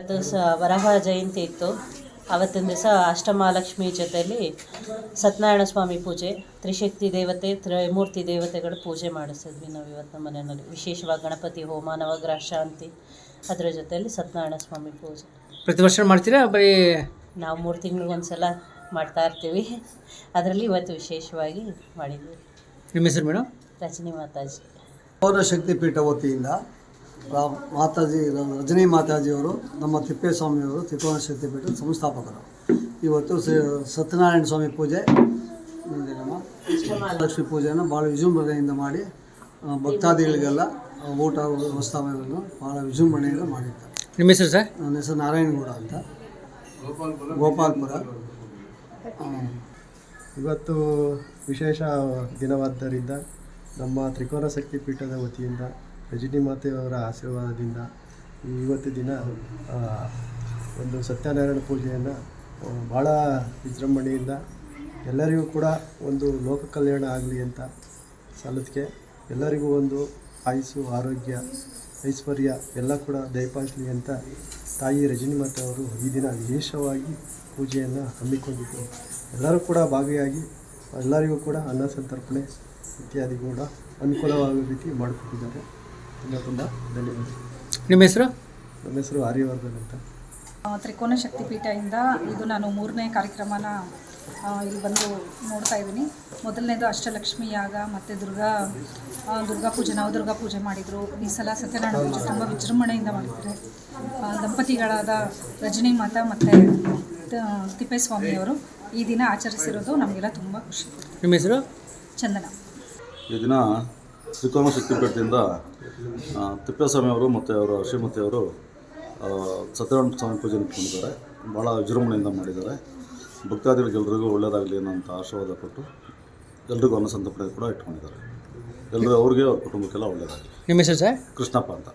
ಇವತ್ತು ಸ ವರಹ ಜಯಂತಿ ಇತ್ತು. ಅವತ್ತಿನ ದಿವಸ ಅಷ್ಟಮಹಾಲಕ್ಷ್ಮಿ ಜೊತೆಯಲ್ಲಿ ಸತ್ಯನಾರಾಯಣ ಸ್ವಾಮಿ ಪೂಜೆ ತ್ರಿಶಕ್ತಿ ದೇವತೆ ತ್ರಿಮೂರ್ತಿ ದೇವತೆಗಳು ಪೂಜೆ ಮಾಡಿಸಿದ್ವಿ ನಾವು ಇವತ್ತು ನಮ್ಮ ಮನೆಯಲ್ಲಿ. ವಿಶೇಷವಾಗಿ ಗಣಪತಿ ಹೋಮ ನವಗ್ರಹ ಶಾಂತಿ ಅದರ ಜೊತೆಯಲ್ಲಿ ಸತ್ಯನಾರಾಯಣ ಸ್ವಾಮಿ ಪೂಜೆ. ಪ್ರತಿ ವರ್ಷ ಮಾಡ್ತೀರಾ ಬರೀ? ನಾವು ಮೂರು ತಿಂಗಳಿಗೊಂದ್ಸಲ ಮಾಡ್ತಾ ಇರ್ತೀವಿ. ಅದರಲ್ಲಿ ಇವತ್ತು ವಿಶೇಷವಾಗಿ ಮಾಡಿದ್ವಿ. ನಿಮ್ಮ ಹೆಸರು ಮೇಡಮ್? ರಜನಿ ಮಾತಾಜಿ. ಪೌರಶಕ್ತಿ ಪೀಠ ವತಿಯಿಂದ ರಾ- ಮಾತಾಜಿ ರಜನಿ ಮಾತಾಜಿಯವರು ನಮ್ಮ ತಿಪ್ಪೇಸ್ವಾಮಿಯವರು ತ್ರಿಕೋನ ಶಕ್ತಿ ಪೀಠದ ಸಂಸ್ಥಾಪಕರು. ಇವತ್ತು ಸ- ಸತ್ಯನಾರಾಯಣ ಸ್ವಾಮಿ ಪೂಜೆ ಲಕ್ಷ್ಮಿ ಪೂಜೆಯನ್ನು ಭಾಳ ವಿಜೃಂಭಣೆಯಿಂದ ಮಾಡಿ ಭಕ್ತಾದಿಗಳಿಗೆಲ್ಲ ಊಟ ವ್ಯವಸ್ಥಾಪನೆಯನ್ನು ಭಾಳ ವಿಜೃಂಭಣೆಯಿಂದ ಮಾಡಿದ್ದಾರೆ. ನಿಮ್ಮ ಹೆಸರು ಸರ್? ನನ್ನ ಹೆಸರು ನಾರಾಯಣಗೌಡ ಅಂತ. ಗೋಪಾಲ್ಪುರ. ಇವತ್ತು ವಿಶೇಷ ದಿನವಾದ್ದರಿಂದ ನಮ್ಮ ತ್ರಿಕೋನ ಶಕ್ತಿ ಪೀಠದ ವತಿಯಿಂದ ರಜನಿ ಮಾತೆಯವರ ಆಶೀರ್ವಾದದಿಂದ ಇವತ್ತು ದಿನ ಒಂದು ಸತ್ಯನಾರಾಯಣ ಪೂಜೆಯನ್ನು ಭಾಳ ವಿಜೃಂಭಣೆಯಿಂದ ಎಲ್ಲರಿಗೂ ಕೂಡ ಒಂದು ಲೋಕ ಕಲ್ಯಾಣ ಆಗಲಿ ಅಂತ ಸಲ್ಲದಕ್ಕೆ ಎಲ್ಲರಿಗೂ ಒಂದು ಆಯುಸ್ಸು, ಆರೋಗ್ಯ, ಐಶ್ವರ್ಯ ಎಲ್ಲ ಕೂಡ ದಯಪಾಲಿಸಲಿ ಅಂತ ತಾಯಿ ರಜನಿ ಮಾತೆಯವರು ಈ ದಿನ ವಿಶೇಷವಾಗಿ ಪೂಜೆಯನ್ನು ಹಮ್ಮಿಕೊಂಡಿದ್ದು ಎಲ್ಲರೂ ಕೂಡ ಭಾಗಿಯಾಗಿ ಎಲ್ಲರಿಗೂ ಕೂಡ ಅನ್ನ ಸಂತರ್ಪಣೆ ಇತ್ಯಾದಿ ಕೂಡ ಅನುಕೂಲವಾಗುವ ರೀತಿ ಮಾಡಿಕೊಟ್ಟಿದ್ದಾರೆ. ನಿಮ್ಮ ಹೆಸರು? ನಮ್ಮ ಹೆಸರು ಆರ್ಯವರ್ಧನ್ ಅಂತ. ತ್ರಿಕೋನ ಶಕ್ತಿಪೀಠದಿಂದ ಇದು ನಾನು ಮೂರನೇ ಕಾರ್ಯಕ್ರಮನ ಇಲ್ಲಿ ಬಂದು ನೋಡ್ತಾ ಇದ್ದೀನಿ. ಮೊದಲನೇದು ಅಷ್ಟಲಕ್ಷ್ಮಿ ಯಾಗ ಮತ್ತು ದುರ್ಗಾ ದುರ್ಗಾ ಪೂಜೆ. ನಾವು ದುರ್ಗಾ ಪೂಜೆ ಮಾಡಿದರು. ಈ ಸಲ ಸತ್ಯನಾರಾಯಣ ಪೂಜೆ ತುಂಬ ವಿಜೃಂಭಣೆಯಿಂದ ಮಾಡಿದ್ದಾರೆ ದಂಪತಿಗಳಾದ ರಜನಿ ಮಾತಾ ಮತ್ತು ತಿಪ್ಪೇಸ್ವಾಮಿಯವರು ಈ ದಿನ ಆಚರಿಸಿರೋದು ನಮಗೆಲ್ಲ ತುಂಬ ಖುಷಿ. ನಿಮ್ಮ ಹೆಸರು? ಚಂದನ. ಈ ದಿನ ತ್ರಿಕೋನ ಶಕ್ತಿಪೀಠದಿಂದ ತಿಪ್ಪೇಸ್ವಾಮಿ ಅವರು ಮತ್ತು ಅವರ ಶ್ರೀಮತಿ ಅವರು ಸತ್ಯನಾರಾಯಣ ಸ್ವಾಮಿ ಪೂಜೆ ಇಟ್ಕೊಂಡಿದ್ದಾರೆ ಭಾಳ ವಿಜೃಂಭಣೆಯಿಂದ ಮಾಡಿದ್ದಾರೆ. ಭಕ್ತಾದಿಗಳಿಗೆಲ್ರಿಗೂ ಒಳ್ಳೆಯದಾಗಲಿ ಅನ್ನೋಂಥ ಆಶೀರ್ವಾದ ಕೊಟ್ಟು ಎಲ್ರಿಗೂ ಅನ್ನ ಸಂತರ್ಪಣೆ ಕೂಡ ಇಟ್ಕೊಂಡಿದ್ದಾರೆ. ಎಲ್ಲರೂ ಅವ್ರಿಗೆ ಅವ್ರ ಕುಟುಂಬಕ್ಕೆಲ್ಲ ಒಳ್ಳೆಯದಾಗಲಿ. ನಿಮ್ಮ ಹೆಸರು ಸರ್? ಕೃಷ್ಣಪ್ಪ ಅಂತ.